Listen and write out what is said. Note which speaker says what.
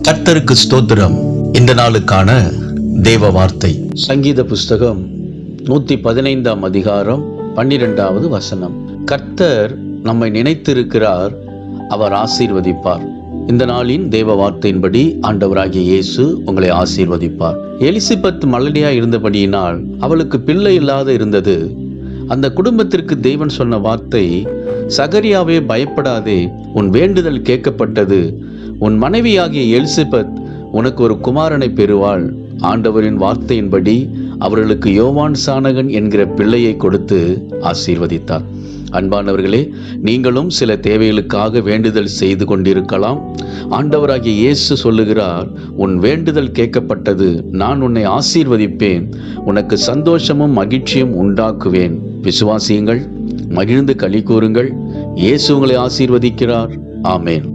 Speaker 1: கர்த்தருக்கு ஸ்தோத்திரம். இந்த நாளுக்கான தேவ வார்த்தை. சங்கீத புஸ்தகம் நூத்தி பதினைந்தாம் அதிகாரம் பன்னிரெண்டாவது வசனம். கர்த்தர் நம்மை நினைத்திருக்கிறார் அவர் ஆசீர்வதிப்பார். இந்த நாளின் தேவ வார்த்தையின்படி ஆண்டவராகிய இயேசு உங்களை ஆசீர்வதிப்பார். எலிசபெத் மலடியா இருந்தபடியினால் அவளுக்கு பிள்ளை இல்லாத இருந்தது. அந்த குடும்பத்திற்கு தேவன் சொன்ன வார்த்தை சகரியாவே பயப்படாதே உன் வேண்டுதல் கேட்கப்பட்டது. உன் மனைவியாகிய எலிசபெத் உனக்கு ஒரு குமாரனை பெறுவாள். ஆண்டவரின் வார்த்தையின்படி அவர்களுக்கு யோவான் சானகன் என்கிற பிள்ளையை கொடுத்து ஆசீர்வதித்தார். அன்பானவர்களே நீங்களும் சில தேவைகளுக்காக வேண்டுதல் செய்து கொண்டிருக்கலாம். ஆண்டவராகிய இயேசு சொல்லுகிறார் உன் வேண்டுதல் கேட்கப்பட்டது நான் உன்னை ஆசீர்வதிப்பேன். உனக்கு சந்தோஷமும் மகிழ்ச்சியும் உண்டாக்குவேன். விசுவாசியுங்கள் மகிழ்ந்து களி கூறுங்கள். இயேசு உங்களை ஆசீர்வதிக்கிறார். ஆமேன்.